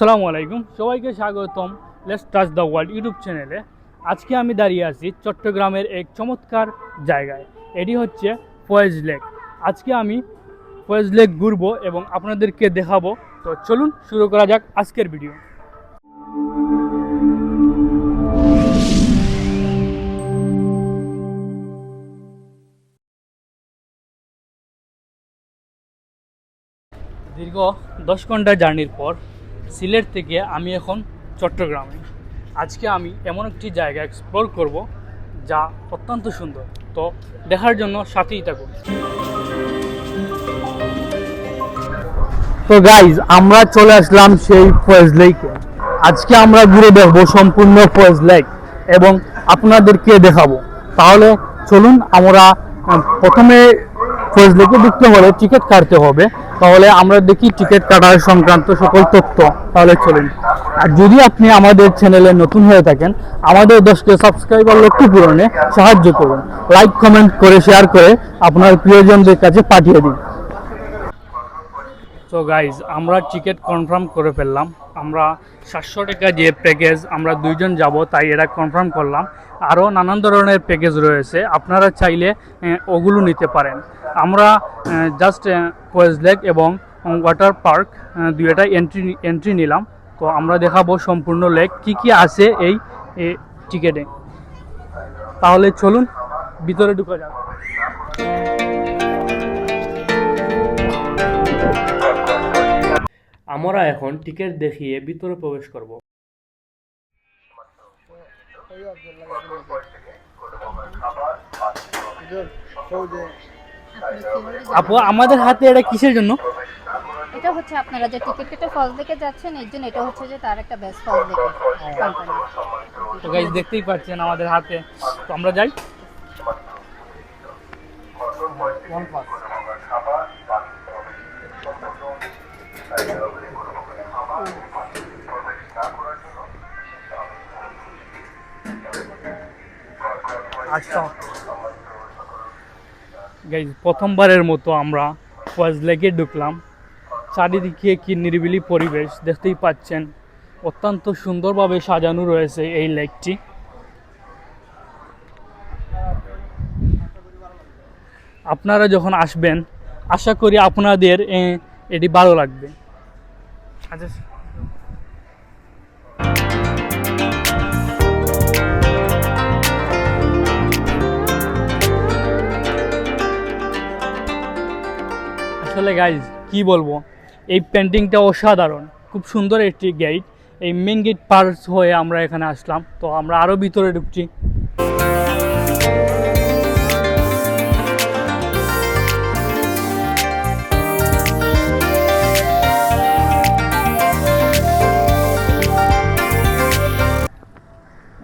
আসসালামু আলাইকুম। সবাইকে স্বাগতম let's touch the world YouTube চ্যানেলে। আজকে আমি দাঁড়িয়ে আছি চট্টগ্রামের এক চমৎকার জায়গায়। এটি হচ্ছে ফয়েজ লেক। আজকে আমি ফয়েজ লেক ঘুরবো এবং আপনাদেরকে দেখাবো। তো চলুন শুরু করা যাক আজকের ভিডিও। দীর্ঘ দশ ঘণ্টা জার্নির পর সিলেট থেকে আমি এখন চট্টগ্রামে। আজকে আমি এমন একটি জায়গা এক্সপ্লোর করব যা অত্যন্ত সুন্দর। তো দেখার জন্য সাথেই থাকুন। তো গাইজ আমরা চলে আসলাম সেই ফয়েজ লেকে আজকে আমরা ঘুরে দেখব সম্পূর্ণ ফয়েজ লেক এবং আপনাদেরকে দেখাবো। তাহলে চলুন আমরা প্রথমে ফয়েজ লেকে ঢুকতে হলে টিকিট কাটতে হবে। তাহলে আমরা দেখি টিকিট কাটার সংক্রান্ত সকল তথ্য। তাহলে চলুন। আর যদি আপনি আমাদের চ্যানেলে নতুন হয়ে থাকেন, আমাদের দশকে সাবস্ক্রাইবার লক্ষ্য পূরণে সাহায্য করুন। লাইক কমেন্ট করে শেয়ার করে আপনার প্রিয়জনদের কাছে পাঠিয়ে দিন। তো গাইজ আমরা টিকিট কনফার্ম করে ফেললাম। আমরা সাতশো টাকা যে প্যাকেজ আমরা দুইজন যাব, তাই এটা কনফার্ম করলাম। আরও নানান ধরনের প্যাকেজ রয়েছে। আপনারা চাইলে ওগুলো নিতে পারেন। আমরা জাস্ট ফয়েজ লেক এবং ওয়াটার পার্ক দুইটা এন্ট্রি এন্ট্রি নিলাম। তো আমরা দেখাবো সম্পূর্ণ লেক কি কি আছে এই টিকিটে তাহলে চলুন, ভিতরে ঢুকা যাক। আমরা এখন টিকিট দেখিয়ে ভিতরে প্রবেশ করব। আপু আমাদের হাতে এটা কিসের জন্য? এটা হচ্ছে আপনারা যে টিকিট কেটে ফলস দেখে যাচ্ছেন এর জন্য এটা হচ্ছে যে তার একটা বেস্ট ফলস দেখে তো গাইজ দেখতেই পাচ্ছেন আমাদের হাতে। তো আমরা যাই। আচ্ছা। গাইজ প্রথমবারের মতো আমরা ফয়েজ লেগে ঢুকলাম। চারিদিকে কি নিরিবিলি পরিবেশ দেখতেই পাচ্ছেন। অত্যন্ত সুন্দরভাবে সাজানো রয়েছে এই লেকটি আপনারা যখন আসবেন, আশা করি আপনাদের এটি ভালো লাগবে। আচ্ছা আসলে গাইজ কি বলব? এই পেন্টিংটা অসাধারণ। খুব সুন্দর একটি গেট এই মেন গেট পার হয়ে আমরা এখানে আসলাম। তো আমরা আরও ভিতরে ঢুকছি।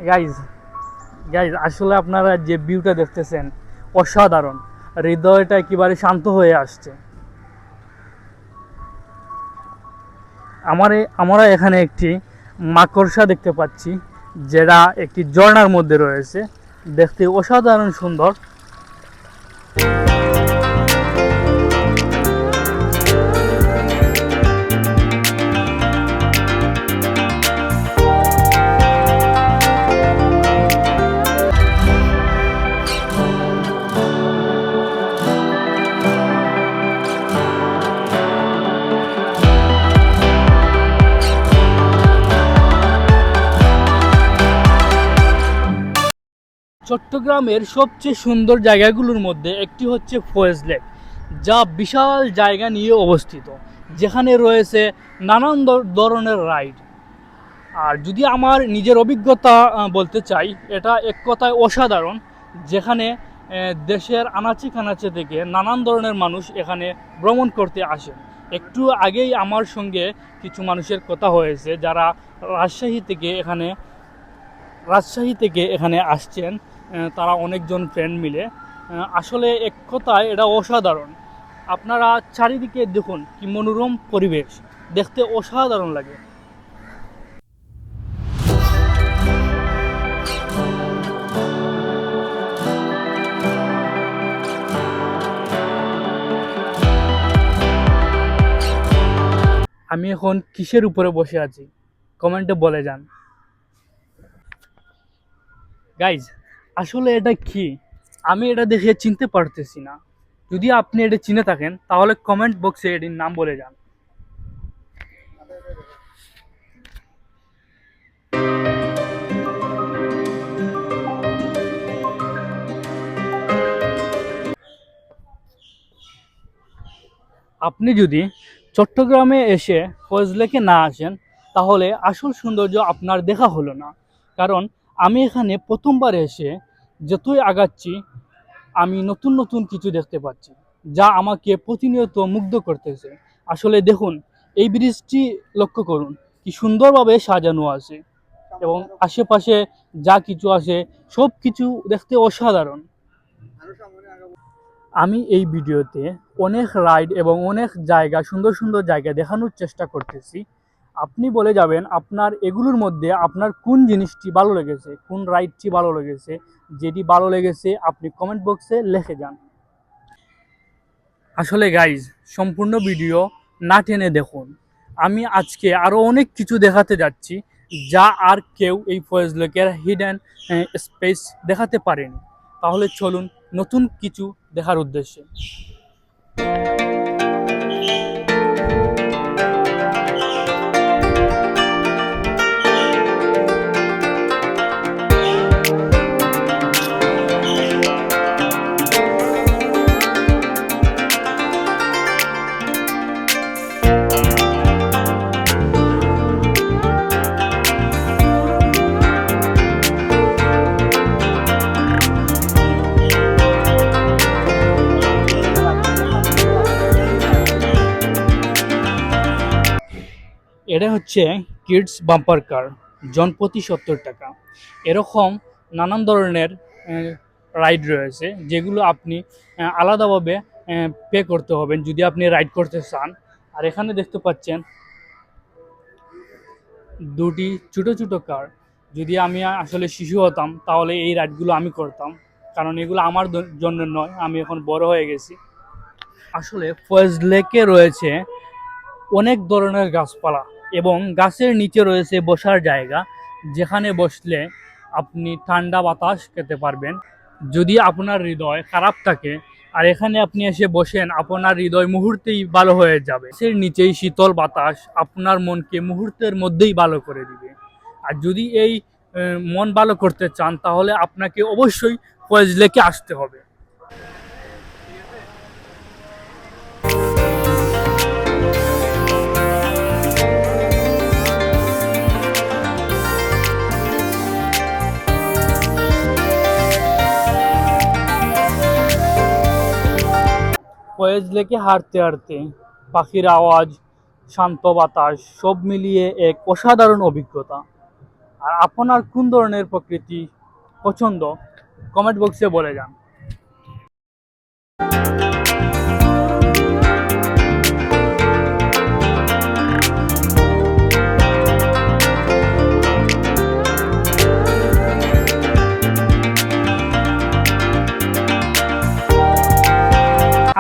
গাইজ গাইজ আসলে আপনারা যে ভিউটা দেখতেছেন, অসাধারণ। হৃদয়টা একেবারে শান্ত হয়ে আসছে। আমার, আমরা এখানে একটি মাকড়সা দেখতে পাচ্ছি, যেটা একটি ঝর্ণার মধ্যে রয়েছে। দেখতে অসাধারণ সুন্দর। চট্টগ্রামের সবচেয়ে সুন্দর জায়গাগুলোর মধ্যে একটি হচ্ছে ফয়েজ লেক, যা বিশাল জায়গা নিয়ে অবস্থিত, যেখানে রয়েছে নানান ধর- ধরনের রাইড। আর যদি আমার নিজের অভিজ্ঞতা বলতে চাই, এটা এক কথায় অসাধারণ, যেখানে দেশের আনাচে কানাচে থেকে নানান ধরনের মানুষ এখানে ভ্রমণ করতে আসে একটু আগেই আমার সঙ্গে কিছু মানুষের কথা হয়েছে, যারা রাজশাহী থেকে এখানে, রাজশাহী থেকে এখানে আসছেন। তারা অনেকজন ফ্রেন্ড মিলে। আসলে এক কথায় এটা অসাধারণ। আপনারা চারিদিকে দেখুন কি মনোরম পরিবেশ। দেখতে অসাধারণ লাগে। আমি এখন কিসের উপরে বসে আছি? কমেন্টে বলে যান। গাইজ আসলে এটা কি? আমি এটা দেখে চিনতে পারতেছি না। যদি আপনি এটা চিনে থাকেন, তাহলে কমেন্ট বক্সে এটির নাম বলে যান। আপনি যদি চট্টগ্রামে এসে ফজলেকে না আসেন, তাহলে আসল সৌন্দর্য আপনার দেখা হলো না। কারণ আমি এখানে প্রথমবার এসে যতই আগাচ্ছি, আমি নতুন নতুন কিছু দেখতে পাচ্ছি, যা আমাকে প্রতিনিয়ত মুগ্ধ করতেছে। আসলে দেখুন, এই ব্রিজটি লক্ষ্য করুন, কি সুন্দরভাবে সাজানো আছে এবং আশেপাশে যা কিছু আছে সব কিছু দেখতে অসাধারণ। আমি এই ভিডিওতে অনেক রাইড এবং অনেক জায়গা, সুন্দর সুন্দর জায়গা দেখানোর চেষ্টা করতেছি। আপনি বলে যাবেন আপনার এগুলোর মধ্যে আপনার কোন জিনিসটি ভালো লেগেছে, কোন রাইডটি ভালো লেগেছে, যেটি ভালো লেগেছে আপনি কমেন্ট বক্সে লিখে যান। আসলে গাইজ সম্পূর্ণ ভিডিও না টেনে দেখুন। আমি আজকে আরও অনেক কিছু দেখাতে যাচ্ছি যা আর কেউ এই ফয়েজ লেকের হিডেন স্পেস দেখাতে পারেনি। তাহলে চলুন নতুন কিছু দেখার উদ্দেশ্যে। হচ্ছে কিডস বাম্পার কার জনপ্রতি সত্তর টাকা। এরকম নানান ধরনের রাইড রয়েছে, যেগুলো আপনি আলাদাভাবে পে করতে হবেন যদি আপনি রাইড করতে চান। আর এখানে দেখতে পাচ্ছেন দুটি ছোটো ছোটো কার। যদি আমি আসলে শিশু হতাম, তাহলে এই রাইডগুলো আমি করতাম। কারণ এগুলো আমার জন্য নয়, আমি এখন বড় হয়ে গেছি। আসলে ফয়েজ লেকে রয়েছে অনেক ধরনের গাছপালা। এবং গাছের নিচে রয়েছে বসার জায়গা, যেখানে বসলে আপনি ঠান্ডা বাতাস খেতে পারবেন। যদি আপনার হৃদয় খারাপ থাকে, আর এখানে আপনি এসে বসেন, আপনার হৃদয় মুহূর্তেই ভালো হয়ে যাবে। গাছের নিচেই শীতল বাতাস আপনার মনকে মুহূর্তের মধ্যেই ভালো করে দিবে। আর যদি এই মন ভালো করতে চান, তাহলে আপনাকে অবশ্যই ফয়েজ লেকে আসতে হবে। ফয়েজ লেকে হারতে হাঁটতে পাখির আওয়াজ, শান্ত বাতাস, সব মিলিয়ে এক অসাধারণ অভিজ্ঞতা। আর আপনার কোন ধরনের প্রকৃতি পছন্দ? কমেন্ট বক্সে বলে যান।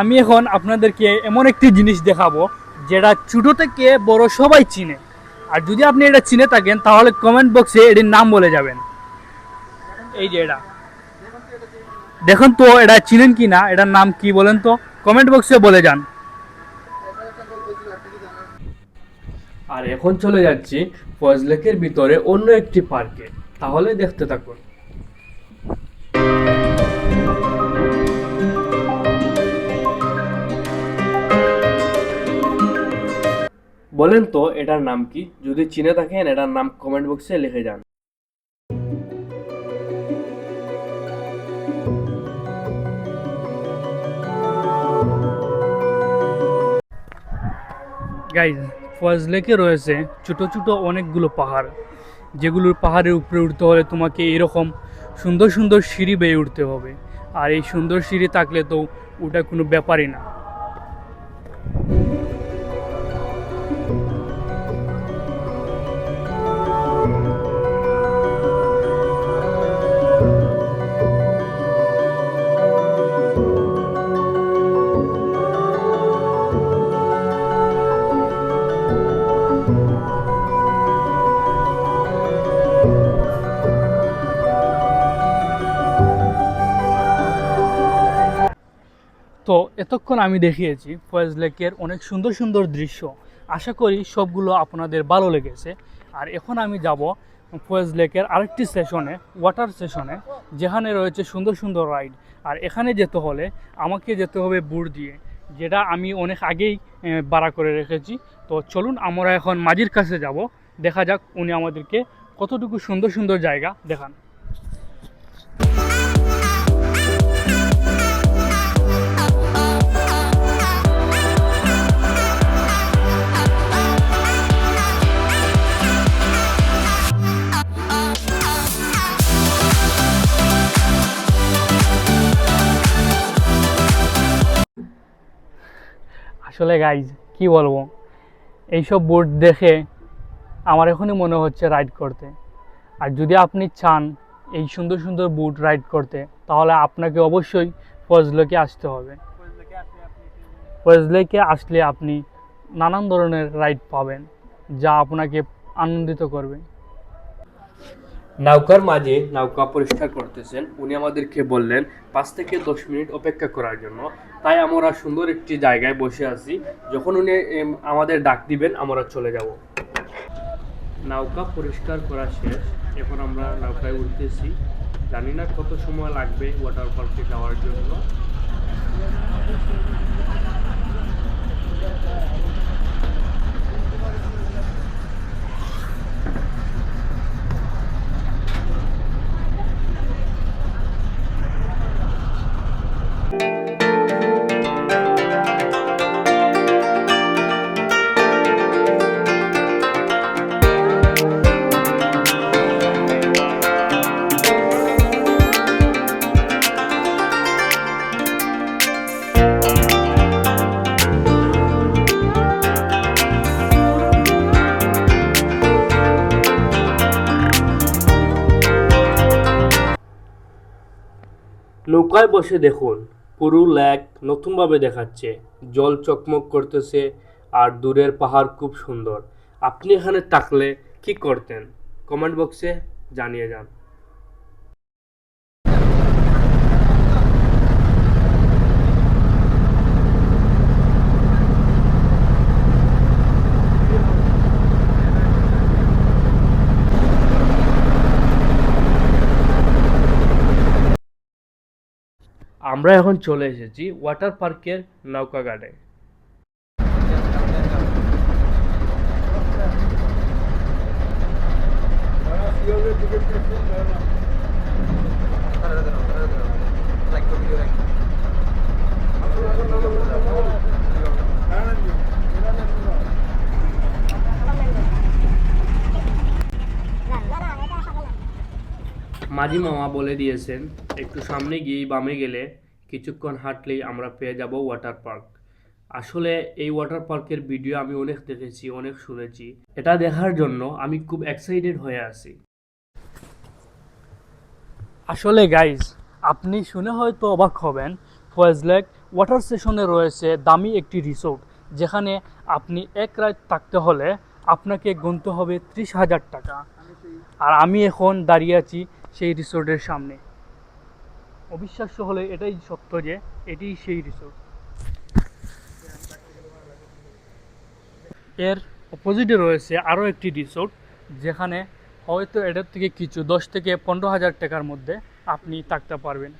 আমি এখন আপনাদেরকে এমন একটি জিনিস দেখাবো, যেটা ছোটো থেকে বড় সবাই চিনে। আর যদি আপনি এটা চিনে থাকেন, তাহলে কমেন্ট বক্সে এটির নাম বলে যাবেন। এই যে এটা। দেখুন তো, এটা চিনেন কি না, এটার নাম কি বলেন তো? কমেন্ট বক্সে বলে যান। আর এখন চলে যাচ্ছি ফয়েজ লেকের ভিতরে অন্য একটি পার্কে। তাহলে দেখতে থাকুন। বলেন তো, এটার নাম কি? যদি চিনে থাকেন, এটার নাম কমেন্ট বক্সে লিখে যান। গাইজ ফয়েজ লেকে রয়েছে ছোট ছোট অনেকগুলো পাহাড়, যেগুলোর পাহাড়ের উপরে উঠতে হলে তোমাকে এরকম সুন্দর সুন্দর সিঁড়ি বেয়ে উঠতে হবে। আর এই সুন্দর সিঁড়ি থাকলে তো ওটা কোনো ব্যাপারই না। এতক্ষণ আমি দেখিয়েছি ফয়েজ লেকের অনেক সুন্দর সুন্দর দৃশ্য। আশা করি সবগুলো আপনাদের ভালো লেগেছে। আর এখন আমি যাব ফয়েজ লেকের আরেকটি সেশনে ওয়াটার সেশনে যেখানে রয়েছে সুন্দর সুন্দর রাইড আর এখানে যেতে হলে আমাকে যেতে হবে বুট দিয়ে, যেটা আমি অনেক আগেই ভাড়া করে রেখেছি। তো চলুন আমরা এখন মাঝির কাছে যাব। দেখা যাক উনি আমাদেরকে কতটুকু সুন্দর সুন্দর জায়গা দেখান। আসলে গাইজ কি বলব? এইসব বোট দেখে আমার এখনই মনে হচ্ছে রাইড করতে। আর যদি আপনি চান এই সুন্দর সুন্দর বুট রাইড করতে, তাহলে আপনাকে অবশ্যই ফজলেকে আসতে হবে। ফজলেকে আসলে আপনি নানান ধরনের রাইড পাবেন, যা আপনাকে আনন্দিত করবে। নৌকার মাঝে নৌকা পরিষ্কার করতেছেন। উনি আমাদেরকে বললেন, পাঁচ থেকে দশ মিনিট অপেক্ষা করার জন্য। তাই আমরা সুন্দর একটি জায়গায় বসে আছি। যখন উনি আমাদের ডাক দিবেন, আমরা চলে যাব। নৌকা পরিষ্কার করা শেষ। এখন আমরা নৌকায় উঠতেছি। জানি না কত সময় লাগবে ওয়াটার পার্কে যাওয়ার জন্য। নৌকায় বসে দেখুন। পুরো লেক নতুনভাবে দেখাচ্ছে। জল চকমক করতেছে আর দূরের পাহাড় খুব সুন্দর। আপনি এখানে থাকলে কি করতেন? কমেন্ট বক্সে জানিয়ে যান। আমরা এখন চলে এসেছি ওয়াটার পার্কের নৌকা ঘাটে। মাঝি মামা বলে দিয়েছেন, একটু সামনে গিয়ে বামে গেলে কিছুক্ষণ হাঁটলেই আমরা পেয়ে যাব ওয়াটার পার্ক আসলে এই ওয়াটার পার্কের ভিডিও আমি অনেক দেখেছি, অনেক শুনেছি। এটা দেখার জন্য আমি খুব এক্সাইটেড হয়ে আছি। আসলে গাইজ আপনি শুনে হয়তো অবাক হবেন ফয়েজ লেক ওয়াটার স্টেশনে রয়েছে দামি একটি রিসোর্ট যেখানে আপনি এক রাত থাকতে হলে আপনাকে গুনতে হবে ত্রিশ হাজার টাকা। আর আমি এখন দাঁড়িয়ে আছি সেই রিসোর্টের সামনে। অবিশ্বাস্য হলে এটাই সত্য যে এটি সেই রিসোর্ট এর অপোজিটে রয়েছে আরও একটি রিসোর্ট যেখানে হয়তো এটার থেকে কিছু দশ থেকে পনেরো হাজার টাকার মধ্যে আপনি থাকতে পারবেন।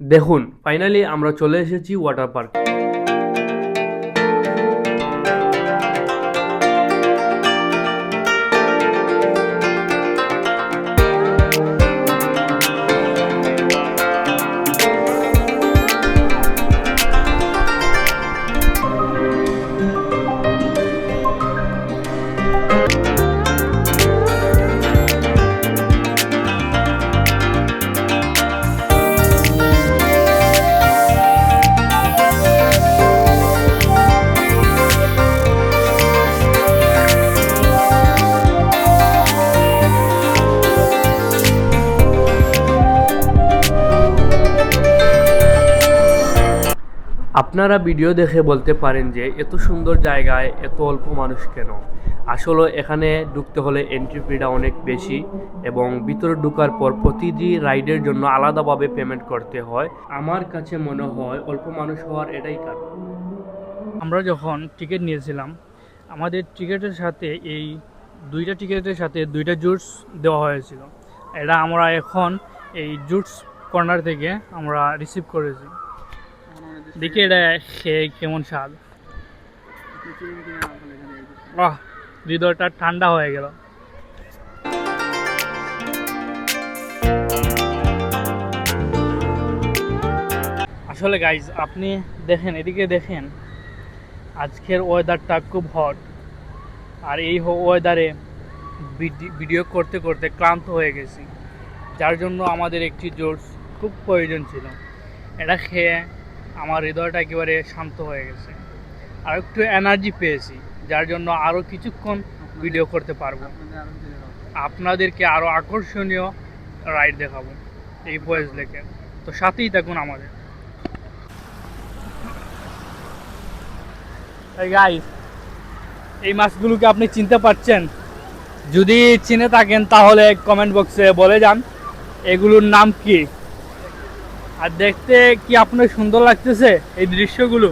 দেখুন ফাইনালি আমরা চলে এসেছি ওয়াটার পার্ক আপনারা ভিডিও দেখে বলতে পারেন যে এত সুন্দর জায়গায় এত অল্প মানুষ কেন? আসলে এখানে ঢুকতে হলে এন্ট্রি ফিটা অনেক বেশি এবং ভিতরে ঢোকার পর প্রতিটি রাইডের জন্য আলাদাভাবে পেমেন্ট করতে হয়। আমার কাছে মনে হয় অল্প মানুষ হওয়ার এটাই কারণ। আমরা যখন টিকিট নিয়েছিলাম, আমাদের টিকিটের সাথে এই দুইটা টিকিটের সাথে দুইটা জুটস দেওয়া হয়েছিল। এটা আমরা এখন এই জুটস কর্নার থেকে আমরা রিসিভ করেছি। দেখি এটা খেয়ে কেমন স্বাদ? হৃদয়টা ঠান্ডা হয়ে গেল। আসলে গাইজ আপনি দেখেন, এদিকে দেখেন, আজকের ওয়েদারটা খুব হট আর এই ওয়েদারে ভিডিও করতে করতে ক্লান্ত হয়ে গেছি। যার জন্য আমাদের একটি জোর্স খুব প্রয়োজন ছিল। এটা খেয়ে আমার হৃদয়টা একেবারে শান্ত হয়ে গেছে। আর একটু এনার্জি পেয়েছি, যার জন্য আরও কিছুক্ষণ ভিডিও করতে পারব। আপনাদেরকে আরও আকর্ষণীয় রাইড দেখাবো এই বয়েস লেকের তো সাথেই থাকুন আমাদের। এই মাছগুলোকে আপনি চিনতে পারছেন? যদি চিনে থাকেন, তাহলে কমেন্ট বক্সে বলে যান। এগুলোর নাম কি? আর দেখতে কি আপনার সুন্দর লাগতেছে এই দৃশ্যগুলো?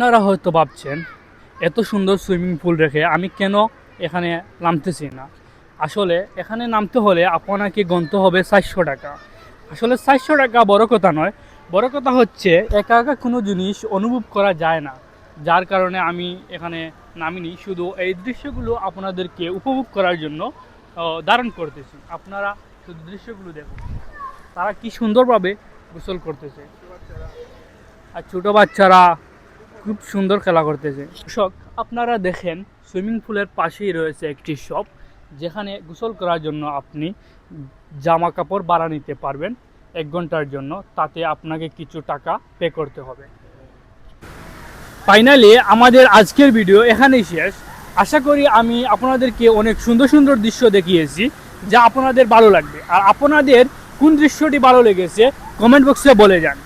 আপনারা হয়তো ভাবছেন, এত সুন্দর সুইমিং পুল রেখে আমি কেন এখানে নামতেছি না? আসলে এখানে নামতে হলে আপনাকে গন্ত হবে চারশো টাকা। আসলে চারশো টাকা বড় কথা নয়, বড় কথা হচ্ছে একা একা কোনো জিনিস অনুভব করা যায় না। যার কারণে আমি এখানে নামিনি, শুধু এই দৃশ্যগুলো আপনাদেরকে উপভোগ করার জন্য ধারণ করতেছি। আপনারা শুধু দৃশ্যগুলো দেখুন। তারা কি সুন্দরভাবে গোসল করতেছে। আর ছোটো বাচ্চারা খুব সুন্দর খেলা করতেছে। দর্শক, আপনারা দেখেন, সুইমিং পুলের পাশেই রয়েছে একটি শপ, যেখানে গোসল করার জন্য আপনি জামা কাপড় ভাড়া নিতে পারবেন এক ঘণ্টার জন্য। তাতে আপনাকে কিছু টাকা পে করতে হবে। ফাইনালি আমাদের আজকের ভিডিও এখানেই শেষ। আশা করি আমি আপনাদেরকে অনেক সুন্দর সুন্দর দৃশ্য দেখিয়েছি যা আপনাদের ভালো লাগবে। আর আপনাদের কোন দৃশ্যটি ভালো লেগেছে কমেন্ট বক্সে বলে যান।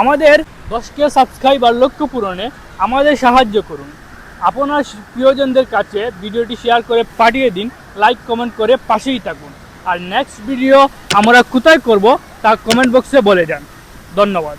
আমাদের দশকে সাবস্ক্রাইবার লক্ষ্য পূরণে আমাদের সাহায্য করুন। আপনার প্রিয়জনদের কাছে ভিডিওটি শেয়ার করে পাঠিয়ে দিন লাইক কমেন্ট করে পাশেই থাকুন। আর নেক্সট ভিডিও আমরা কোথায় করব তা কমেন্ট বক্সে বলে যান। ধন্যবাদ।